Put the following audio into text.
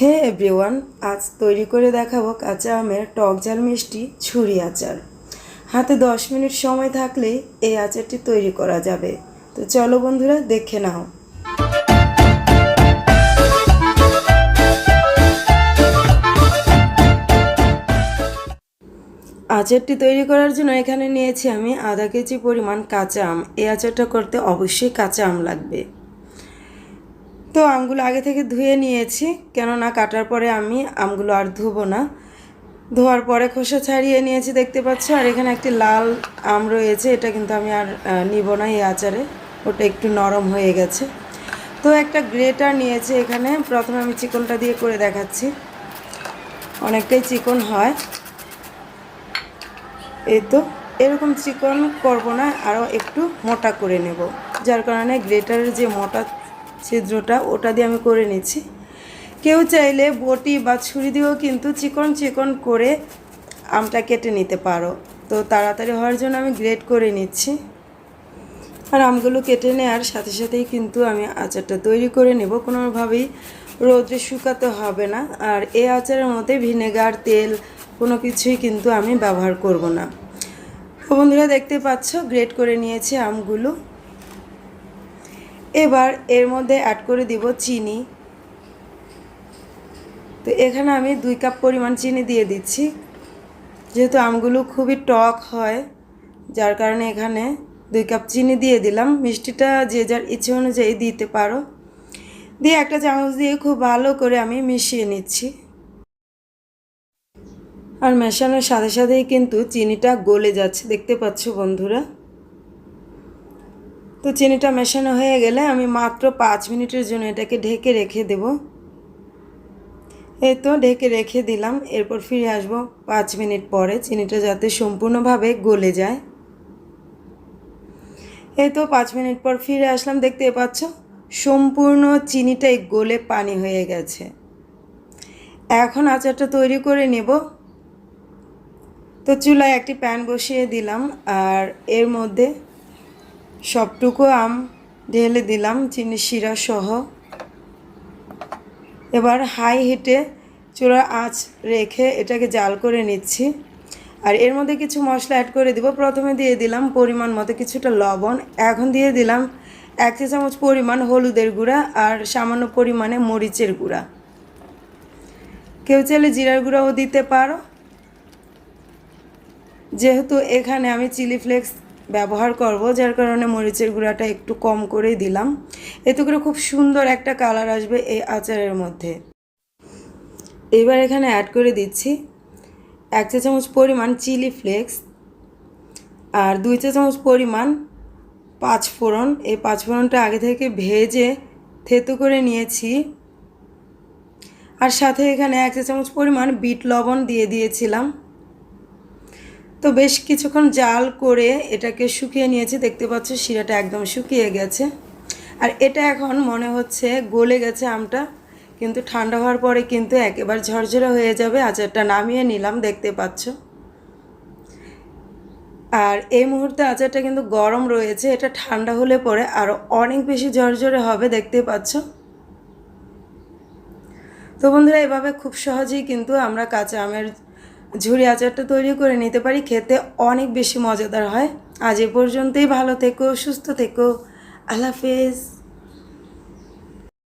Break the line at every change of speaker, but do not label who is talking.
হে everyone আজ তৈরি করে দেখাবো কাঁচা আমের টক ঝাল মিষ্টি ছুরি আচার। হাতে দশ মিনিট সময় থাকলেই এই আচারটি তৈরি করা যাবে। তো চলো বন্ধুরা, দেখে নাও। আচারটি তৈরি করার জন্য এখানে নিয়েছি আমি আধা কেজি পরিমাণ কাঁচা আম। এই আচারটা করতে অবশ্যই কাঁচা আম লাগবে। তো আমগুলো আগে থেকে ধুয়ে নিয়েছি, কেননা কাটার পরে আমি আমগুলো আর ধুবো না। ধোয়ার পরে খোসা ছাড়িয়ে নিয়েছি, দেখতে পাচ্ছ? আর এখানে একটি লাল আম রয়েছে, এটা কিন্তু আমি আর নিব না এই আচারে। ওটা একটু নরম হয়ে গেছে। তো একটা গ্রেটার নিয়েছি এখানে। প্রথমে আমি চিকনটা দিয়ে করে দেখাচ্ছি। অনেকটাই চিকন হয়। এই তো, এরকম চিকন করব না, আরও একটু মোটা করে নেব। যার কারণে গ্রেটারের যে মোটা ছিদ্রটা, ওটা দিয়ে আমি করে নিচ্ছি। কেউ চাইলে বটি বা ছুরি দিয়েও কিন্তু চিকন চিকন করে আমটা কেটে নিতে পারো। তো তাড়াতাড়ি হওয়ার জন্য আমি গ্রেট করে নিচ্ছি। আর আমগুলো কেটে নেওয়ার সাথে সাথেই কিন্তু আমি আচারটা তৈরি করে নেব। কোনোভাবেই রোদ্রে শুকাতে হবে না। আর এই আচারের মধ্যে ভিনেগার, তেল, কোনো কিছুই কিন্তু আমি ব্যবহার করব না। বন্ধুরা, দেখতে পাচ্ছ, গ্রেট করে নিয়েছি আমগুলো। এবার এর মধ্যে অ্যাড করে দিব চিনি। তো এখানে আমি দুই কাপ পরিমাণ চিনি দিয়ে দিচ্ছি। যেহেতু আমগুলো খুবই টক হয়, যার কারণে এখানে দুই কাপ চিনি দিয়ে দিলাম। মিষ্টিটা যে যার ইচ্ছে অনুযায়ী দিতে পারো। দিয়ে একটা চামচ দিয়ে খুব ভালো করে আমি মিশিয়ে নিচ্ছি। আর মেশানোর সাথে সাথেই কিন্তু চিনিটা গলে যাচ্ছে। দেখতে পাচ্ছ বন্ধুরা? তো চিনিটা মেশানো হয়ে গেলে আমি মাত্র পাঁচ মিনিটের জন্য এটাকে ঢেকে রেখে দেব। এই তো ঢেকে রেখে দিলাম, এরপর ফিরে আসব পাঁচ মিনিট পরে, চিনিটা যাতে সম্পূর্ণভাবে গলে যায়। এই তো পাঁচ মিনিট পর ফিরে আসলাম, দেখতে পাচ্ছ? সম্পূর্ণ চিনিটাই গলে পানি হয়ে গেছে। এখন আচারটা তৈরি করে নেব। তো চুলায় একটি প্যান বসিয়ে দিলাম, আর এর মধ্যে সবটুকু আম ঢেলে দিলাম, চিনি, শিরা সহ। এবার হাই হিটে চুলার আঁচ রেখে এটাকে জাল করে নিচ্ছি। আর এর মধ্যে কিছু মশলা অ্যাড করে দিব। প্রথমে দিয়ে দিলাম পরিমাণ মতো কিছুটা লবণ। এখন দিয়ে দিলাম এক চা চামচ পরিমাণ হলুদের গুঁড়া আর সামান্য পরিমাণে মরিচের গুঁড়া। কেউ চাইলে জিরার গুঁড়াও দিতে পারো। যেহেতু এখানে আমি চিলি ফ্লেক্স ব্যবহার করব, যার কারণে মরিচের গুঁড়াটা একটু কম করেই দিলাম। এতে করে খুব সুন্দর একটা কালার আসবে এই আচারের মধ্যে। এবার এখানে অ্যাড করে দিচ্ছি এক চা চামচ পরিমাণ চিলি ফ্লেক্স আর দুই চা চামচ পরিমাণ পাঁচ ফোড়ন এই পাঁচ ফোড়নটা আগে থেকে ভেজে থেতো করে নিয়েছি। আর সাথে এখানে এক চা চামচ পরিমাণ বিট লবণ দিয়ে দিয়েছিলাম। তো বেশ কিছুক্ষণ জাল করে এটাকে শুকিয়ে নিয়েছি। দেখতে পাচ্ছ শিরাটা একদম শুকিয়ে গেছে। আর এটা এখন মনে হচ্ছে গলে গেছে আমটা, কিন্তু ঠান্ডা হওয়ার পরে কিন্তু একেবারে ঝরঝরে হয়ে যাবে। আচারটা নামিয়ে নিলাম, দেখতে পাচ্ছ। আর এই মুহূর্তে আচারটা কিন্তু গরম রয়েছে, এটা ঠান্ডা হলে পরে আরও অনেক বেশি ঝরঝরে হবে, দেখতে পাচ্ছ। তো বন্ধুরা, এভাবে খুব সহজেই কিন্তু আমরা কাঁচা আমের ঝুরি আচারটা তৈরি করে নিতে পারি, খেতে অনেক বেশি মজাদার হয়। আজ এ পর্যন্তই, ভালো থেকো, সুস্থ থেকো। আল্লাহ হাফেজ।